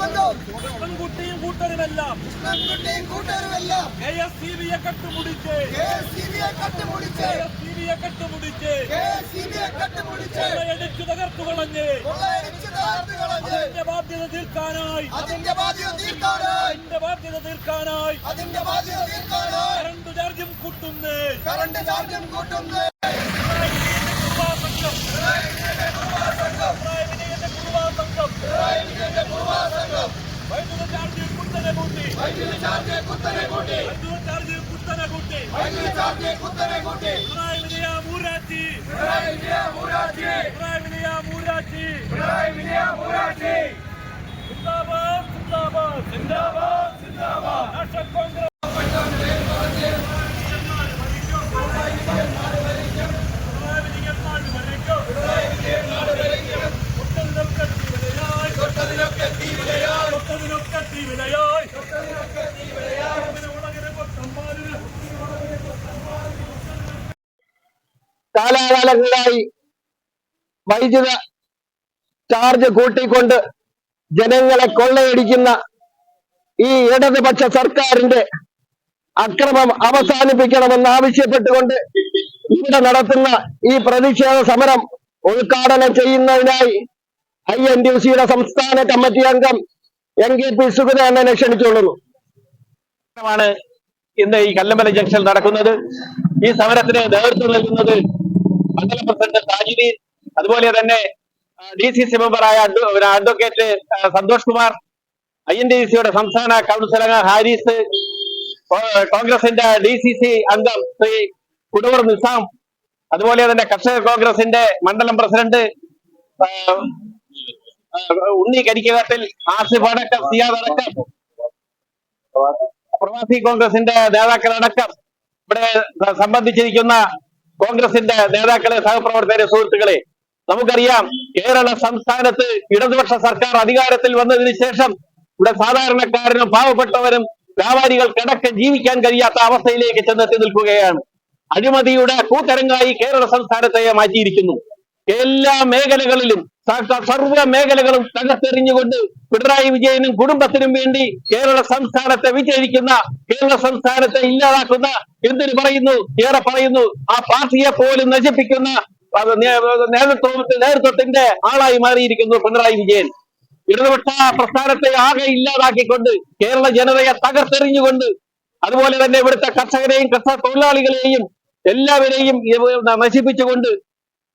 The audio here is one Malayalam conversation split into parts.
സംഘവും കൃഷ്ണൻകുട്ടിയും കൂട്ടരുമെല്ലാം. കെ എസ് സി ബിയെ കട്ടുമുടിച്ച്. കെ എസ് സി ബിയെ കട്ടുമുടിച്ച്. കൊള്ളയടിച്ചു തകർത്തു കളഞ്ഞ്. അതിന്റെ ബാധ്യത തീർക്കാനായി. അതിന്റെ ബാധ്യത തീർക്കാനായി. അതിന്റെ ബാധ്യത തീർക്കാനായി. അതിന്റെ ബാധ്യത തീർക്കാനായി. കറണ്ട് ചാർജും കൂട്ടുന്നേ. കറണ്ട് ചാർജും കൂട്ടുന്നു വൈദ്യുത ചാർജ് കുത്തനെ കൂട്ടി വൈദ്യുതി ചാർജ് കുത്തനെ കൂട്ടി വൈദ്യുത ചാർജ് കുത്തനെ കൂട്ടി വൈദ്യുതി ചാർജ് കുത്തനെ കൂട്ടി പിണറായി വിജയ മൂരാച്ചി പിണറായി വിജയ മൂരാജി പിണറായി വിജയ മൂരാച്ചി പിണറായി വിജയ മൂരാജി സിന്ദാബാദ് സിന്ദാബാദ്. സിന്ദാബാദ് സിന്ദാബാദ്. National congress. കാലാകാലങ്ങളായി വൈദ്യുത ചാർജ് കൂട്ടിക്കൊണ്ട് ജനങ്ങളെ കൊള്ളയടിക്കുന്ന ഈ ഇടതുപക്ഷ സർക്കാരിന്റെ അക്രമം അവസാനിപ്പിക്കണമെന്ന് ആവശ്യപ്പെട്ടുകൊണ്ട് ഇവിടെ നടത്തുന്ന ഈ പ്രതിഷേധ സമരം ഉദ്ഘാടനം ചെയ്യുന്നതിനായി ഐ എൻ ഡി സിയുടെ സംസ്ഥാന കമ്മിറ്റി അംഗം എൻ കെ പി സുഗതനെ ക്ഷണിച്ചുകൊള്ളുന്നു. ഇന്ന് ഈ കല്ലമ്പല ജംഗ്ഷനിൽ നടക്കുന്നത്. ഈ സമരത്തിന് നേതൃത്വം നൽകുന്നത് മണ്ഡലം പ്രസിഡന്റ് താജിദീൻ അതുപോലെ തന്നെ D C C മെമ്പറായ advocate Santhosh Kumar I N D സിയുടെ സംസ്ഥാന കൗൺസിലർ ഹാരിസ് കോൺഗ്രസിന്റെ ഡി സി സി അംഗം ശ്രീ കുടവർ നിസാം അതുപോലെ തന്നെ കർഷക കോൺഗ്രസിന്റെ മണ്ഡലം പ്രസിഡന്റ് ഉണ്ണി കരിക്കകത്തിൽ ആസിഫ് അടക്കം സിയാദ് അടക്കം പ്രവാസി കോൺഗ്രസിന്റെ നേതാക്കളടക്കം ഇവിടെ സംബന്ധിച്ചിരിക്കുന്ന കോൺഗ്രസിന്റെ നേതാക്കളെ സഹപ്രവർത്തകരെ സുഹൃത്തുക്കളെ നമുക്കറിയാം കേരള സംസ്ഥാനത്ത് ഇടതുപക്ഷ സർക്കാർ അധികാരത്തിൽ വന്നതിന് ശേഷം ഇവിടെ സാധാരണക്കാരനും പാവപ്പെട്ടവരും വ്യാപാരികൾ കിടക്കെ ജീവിക്കാൻ കഴിയാത്ത അവസ്ഥയിലേക്ക് ചെന്നെത്തി നിൽക്കുകയാണ്. അഴിമതിയുടെ കൂത്തരങ്ങായി കേരള സംസ്ഥാനത്തെ മാറ്റിയിരിക്കുന്നു. എല്ലാ മേഖലകളിലും സർവ മേഖലകളും തകർത്തെറിഞ്ഞുകൊണ്ട് പിണറായി വിജയനും കുടുംബത്തിനും വേണ്ടി കേരള സംസ്ഥാനത്തെ വിജയിക്കുന്ന കേരള സംസ്ഥാനത്തെ ഇല്ലാതാക്കുന്ന എന്തിനു പറയുന്നു? ഏറെ പറയുന്നു ആ പാർട്ടിയെ പോലും നശിപ്പിക്കുന്ന നേതൃത്വത്തിൽ നേതൃത്വത്തിന്റെ ആളായി മാറിയിരിക്കുന്നു പിണറായി വിജയൻ. ഇടതുപക്ഷ പ്രസ്ഥാനത്തെ ആകെ ഇല്ലാതാക്കിക്കൊണ്ട് കേരള ജനതയെ തകർത്തെറിഞ്ഞുകൊണ്ട് അതുപോലെ തന്നെ ഇവിടുത്തെ കർഷകരെയും കർഷക തൊഴിലാളികളെയും എല്ലാവരെയും നശിപ്പിച്ചുകൊണ്ട്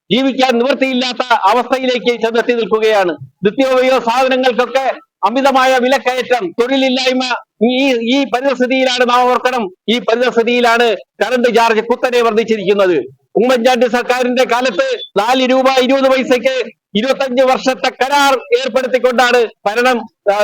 ജീവിക്കാൻ നിവൃത്തിയില്ലാത്ത അവസ്ഥയിലേക്ക് ചെന്നെത്തി നിൽക്കുകയാണ്. നിത്യോപയോഗ സാധനങ്ങൾക്കൊക്കെ അമിതമായ വിലക്കയറ്റം തൊഴിലില്ലായ്മ ഈ ഈ പരിസ്ഥിതിയിലാണ് നാം ഓർക്കണം ഈ പരിസ്ഥിതിയിലാണ് കറണ്ട് ചാർജ് കുത്തനെ വർദ്ധിച്ചിരിക്കുന്നത്. ഉമ്മൻചാണ്ടി സർക്കാരിന്റെ കാലത്ത് നാല് രൂപ ഇരുപത് പൈസയ്ക്ക് ഇരുപത്തഞ്ച് വർഷത്തെ കരാർ ഏർപ്പെടുത്തിക്കൊണ്ടാണ് ഭരണം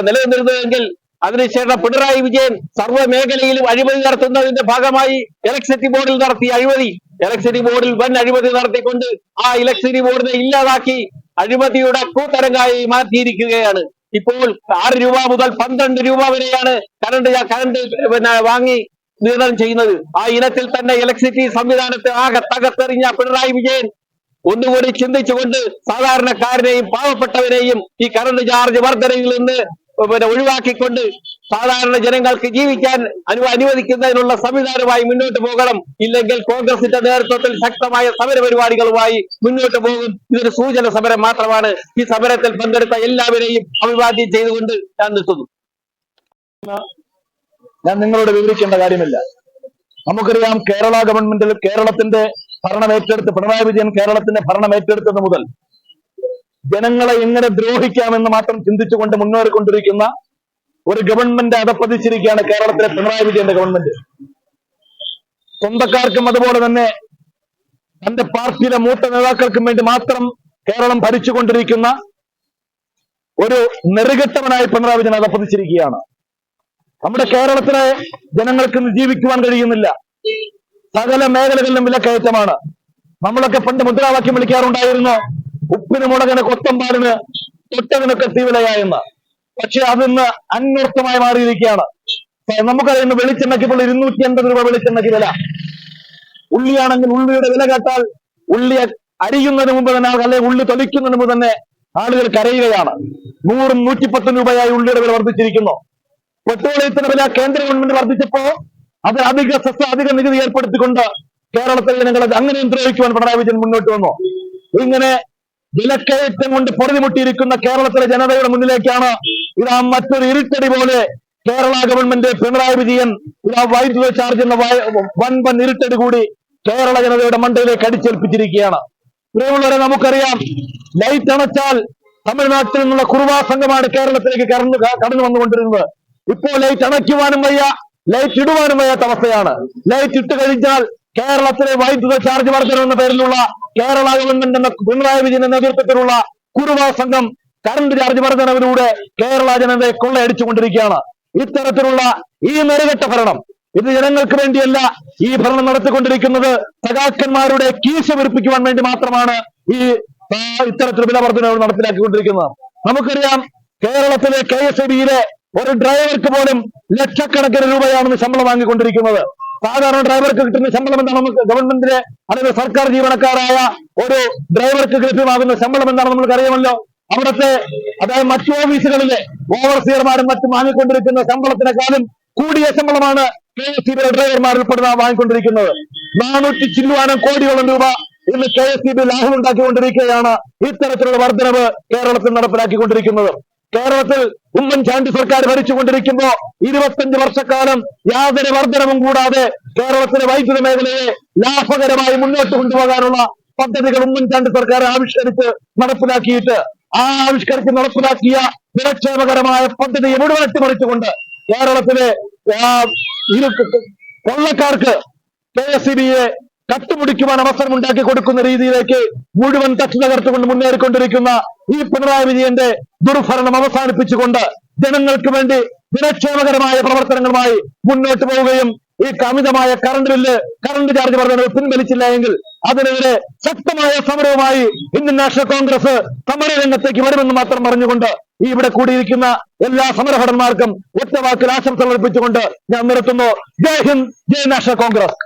നിലനിന്നിരുന്നതെങ്കിൽ അതിനുശേഷം പിണറായി വിജയൻ സർവ മേഖലയിലും അഴിമതി നടത്തുന്നതിന്റെ ഭാഗമായി ഇലക്ട്രിസിറ്റി ബോർഡിൽ നടത്തിയ അഴിമതി. ഇലക്ട്രിസിറ്റി ബോർഡിൽ വൻ അഴിമതി നടത്തിക്കൊണ്ട് ആ ഇലക്ട്രിസിറ്റി ബോർഡിനെ ഇല്ലാതാക്കി അഴിമതിയുടെ കൂത്തരങ്ങായി മാറ്റിയിരിക്കുകയാണ്. ഇപ്പോൾ ആറ് രൂപ മുതൽ പന്ത്രണ്ട് രൂപ വരെയാണ് കറണ്ട് കറണ്ട് പിന്നെ വാങ്ങി വിതരണം ചെയ്യുന്നത്. ആ ഇനത്തിൽ തന്നെ ഇലക്ട്രിസിറ്റി സംവിധാനത്തെ ആകെ തകർത്തെറിഞ്ഞ പിണറായി വിജയൻ ഒന്നുകൂടി ചിന്തിച്ചുകൊണ്ട് സാധാരണക്കാരനെയും പാവപ്പെട്ടവരെയും ഈ കറണ്ട് ചാർജ് വർധനയിൽ നിന്ന് പിന്നെ ഒഴിവാക്കിക്കൊണ്ട് സാധാരണ ജനങ്ങൾക്ക് ജീവിക്കാൻ അനു അനുവദിക്കുന്നതിനുള്ള സംവിധാനമായി മുന്നോട്ട് പോകണം. ഇല്ലെങ്കിൽ കോൺഗ്രസിന്റെ നേതൃത്വത്തിൽ ശക്തമായ സമര പരിപാടികളുമായി മുന്നോട്ട് പോകും. ഇതൊരു സൂചന സമരം മാത്രമാണ്. ഈ സമരത്തിൽ പങ്കെടുത്ത എല്ലാവരെയും അഭിവാദ്യം ചെയ്തുകൊണ്ട് ഞാൻ നിർത്തുന്നു. ഞാൻ നിങ്ങളോട് വിവരിക്കേണ്ട കാര്യമില്ല. നമുക്കറിയാം കേരള ഗവൺമെന്റിൽ കേരളത്തിന്റെ ഭരണം ഏറ്റെടുത്ത് പിണറായി വിജയൻ കേരളത്തിന്റെ ഭരണം ഏറ്റെടുത്തത് മുതൽ ജനങ്ങളെ എങ്ങനെ ദ്രോഹിക്കാമെന്ന് മാത്രം ചിന്തിച്ചുകൊണ്ട് മുന്നേറിക്കൊണ്ടിരിക്കുന്ന ഒരു ഗവൺമെന്റ് അതപ്പതിച്ചിരിക്കുകയാണ് കേരളത്തിലെ പിണറായി വിജയന്റെ ഗവൺമെന്റ്. സ്വന്തക്കാർക്കും അതുപോലെ തന്നെ തന്റെ പാർട്ടിയിലെ മൂത്ത നേതാക്കൾക്കും വേണ്ടി മാത്രം കേരളം ഭരിച്ചുകൊണ്ടിരിക്കുന്ന ഒരു നെറുകെട്ടവനായി പിണറായി വിജയൻ അധപ്പതിച്ചിരിക്കുകയാണ്. നമ്മുടെ കേരളത്തിലെ ജനങ്ങൾക്ക് ജീവിക്കുവാൻ കഴിയുന്നില്ല. സകല മേഖലകളിലും വിലക്കയറ്റമാണ്. നമ്മളൊക്കെ പണ്ട് മുദ്രാവാക്യം വിളിക്കാറുണ്ടായിരുന്നു ഉപ്പിന് മുളകിന് കൊത്തമ്പാടിന് തൊട്ടതിനൊക്കെ തീവിലയായെന്ന്. പക്ഷെ അതിന്ന് അന്വർത്ഥമായി മാറിയിരിക്കുകയാണ്. നമുക്കറിയുന്ന വെളിച്ചെണ്ണയ്ക്ക് ഇപ്പോൾ ഇരുന്നൂറ്റി എൺപത് രൂപ വെളിച്ചെണ്ണയ്ക്ക് വില. ഉള്ളിയാണെങ്കിൽ ഉള്ളിയുടെ വില കേട്ടാൽ ഉള്ളി അരിയുന്നതിന് മുമ്പ് തന്നെ അല്ലെങ്കിൽ ഉള്ളി തൊലിക്കുന്നതിന് മുമ്പ് തന്നെ ആളുകൾ കരയുകയാണ്. നൂറും നൂറ്റിപ്പത്തും രൂപയായി ഉള്ളിയുടെ വില വർദ്ധിച്ചിരിക്കുന്നു. പെട്രോളിയത്തിന്റെ വില കേന്ദ്ര ഗവൺമെന്റ് വർദ്ധിച്ചപ്പോ അത് അധിക സെസ് അധിക നികുതി ഏർപ്പെടുത്തിക്കൊണ്ട് കേരളത്തിലെ ജനങ്ങളെ അങ്ങനെയും ദ്രോഹിക്കുവാൻ പിണറായി വിജയൻ മുന്നോട്ട് വന്നു. ഇങ്ങനെ വിലക്കയറ്റം കൊണ്ട് പൊറുതിമുട്ടിയിരിക്കുന്ന കേരളത്തിലെ ജനതയുടെ മുന്നിലേക്കാണ് ഇതാ മറ്റൊരു ഇരുട്ടടി പോലെ കേരള ഗവൺമെന്റ് പിണറായി വിജയൻ ഇതാ വൈദ്യുത ചാർജ് എന്ന വൻ വൻ ഇരുട്ടടി കൂടി കേരള ജനതയുടെ മണ്ടയിലേക്ക് അടിച്ചേൽപ്പിച്ചിരിക്കുകയാണ്. പ്രിയമുള്ളവരെ നമുക്കറിയാം ലൈറ്റ് അണച്ചാൽ തമിഴ്നാട്ടിൽ നിന്നുള്ള കുറുവാ സംഘമാണ് കേരളത്തിലേക്ക് കടന്നു കടന്നു വന്നുകൊണ്ടിരുന്നത്. ഇപ്പോൾ ലൈറ്റ് അണയ്ക്കുവാനും വയ്യ. ലൈറ്റ് ഇടുവാനും വയ്യാത്ത അവസ്ഥയാണ്. ലൈറ്റ് ഇട്ട് കഴിഞ്ഞാൽ കേരളത്തിലെ വൈദ്യുത ചാർജ് വർധന എന്ന പേരിലുള്ള കേരള ഗവൺമെന്റ് എന്ന പിണറായി വിജയന്റെ നേതൃത്വത്തിലുള്ള കുറുവാ സംഘം കറണ്ട് ചാർജ് വർധനവിലൂടെ കേരള ജനതയെ കൊള്ളയടിച്ചുകൊണ്ടിരിക്കുകയാണ്. ഇത്തരത്തിലുള്ള ഈ നെറുകെട്ട ഭരണം ഇത് ജനങ്ങൾക്ക് വേണ്ടിയല്ല ഈ ഭരണം നടത്തിക്കൊണ്ടിരിക്കുന്നത് സഖാക്കന്മാരുടെ കീശ വിരിപ്പിക്കുവാൻ വേണ്ടി മാത്രമാണ് ഈ ഇത്തരത്തിൽ വില വർധനവ് നടപ്പിലാക്കിക്കൊണ്ടിരിക്കുന്നത്. നമുക്കറിയാം കേരളത്തിലെ കെ എസ് ബിയിലെ ഒരു ഡ്രൈവർക്ക് പോലും ലക്ഷക്കണക്കിന് രൂപയാണ് ശമ്പളം വാങ്ങിക്കൊണ്ടിരിക്കുന്നത്. സാധാരണ ഡ്രൈവർക്ക് കിട്ടുന്ന ശമ്പളം എന്താണ്? നമുക്ക് ഗവൺമെന്റിലെ അല്ലെങ്കിൽ സർക്കാർ ജീവനക്കാരായ ഒരു ഡ്രൈവർക്ക് ലഭ്യമാകുന്ന ശമ്പളം എന്താണ് നമുക്ക് അറിയാമല്ലോ അവിടുത്തെ അതായത് മറ്റു ഓഫീസുകളിലെ ഓവർസിയർമാരും മറ്റും വാങ്ങിക്കൊണ്ടിരിക്കുന്ന ശമ്പളത്തിനേക്കാളും കൂടിയ ശമ്പളമാണ് കെ എസ് സിബിയിലെ ഡ്രൈവർമാർ ഉൾപ്പെടുന്ന വാങ്ങിക്കൊണ്ടിരിക്കുന്നത്. നാനൂറ്റി ചില്ലുവാനം കോടിയോളം രൂപ ഇന്ന് കെ എസ് സി ബി ലാഭമുണ്ടാക്കിക്കൊണ്ടിരിക്കുകയാണ് ഇത്തരത്തിലുള്ള വർധനവ് കേരളത്തിൽ നടപ്പിലാക്കിക്കൊണ്ടിരിക്കുന്നത്. കേരളത്തിൽ ഉമ്മൻചാണ്ടി സർക്കാർ ഭരിച്ചുകൊണ്ടിരിക്കുമ്പോ ഇരുപത്തഞ്ച് വർഷക്കാലം യാതൊരു വർധനവും കൂടാതെ കേരളത്തിലെ വൈദ്യുത മേഖലയെ ലാഭകരമായി മുന്നോട്ട് കൊണ്ടുപോകാനുള്ള പദ്ധതികൾ ഉമ്മൻചാണ്ടി സർക്കാർ ആവിഷ്കരിച്ച് നടപ്പിലാക്കിയിട്ട് ആ ആവിഷ്കരിച്ച് നടപ്പിലാക്കിയ നിരക്ഷേപകരമായ പദ്ധതിയെ മുഴുവൻ അട്ടിമറിച്ചുകൊണ്ട് കേരളത്തിലെ കൊള്ളക്കാർക്ക് കെ എസ് സി ബിയെ കട്ടുപിടിക്കുവാൻ അവസരം ഉണ്ടാക്കി കൊടുക്കുന്ന രീതിയിലേക്ക് മുഴുവൻ തച്ചു തകർത്തുകൊണ്ട് മുന്നേറിക്കൊണ്ടിരിക്കുന്ന ഈ പിണറായി വിജയന്റെ ദുർഭരണം അവസാനിപ്പിച്ചുകൊണ്ട് ജനങ്ങൾക്ക് വേണ്ടി ജനക്ഷേമകരമായ പ്രവർത്തനങ്ങളുമായി മുന്നോട്ട് പോവുകയും ഈ കമിതമായ കറണ്ട് ബില്ല് കറണ്ട് ചാർജ് വർധനവ് പിൻവലിച്ചില്ല എങ്കിൽ അതിനെതിരെ ശക്തമായ സമരവുമായി ഇന്ത്യൻ നാഷണൽ കോൺഗ്രസ് സമര രംഗത്തേക്ക് വരുമെന്ന് മാത്രം പറഞ്ഞുകൊണ്ട് ഈ ഇവിടെ കൂടിയിരിക്കുന്ന എല്ലാ സമരഭടന്മാർക്കും ഒറ്റവാക്കിൽ ആശംസ അർപ്പിച്ചുകൊണ്ട് ഞാൻ നിർത്തുന്നു. ജയ് ഹിന്ദ് ജയ് നാഷണൽ കോൺഗ്രസ്.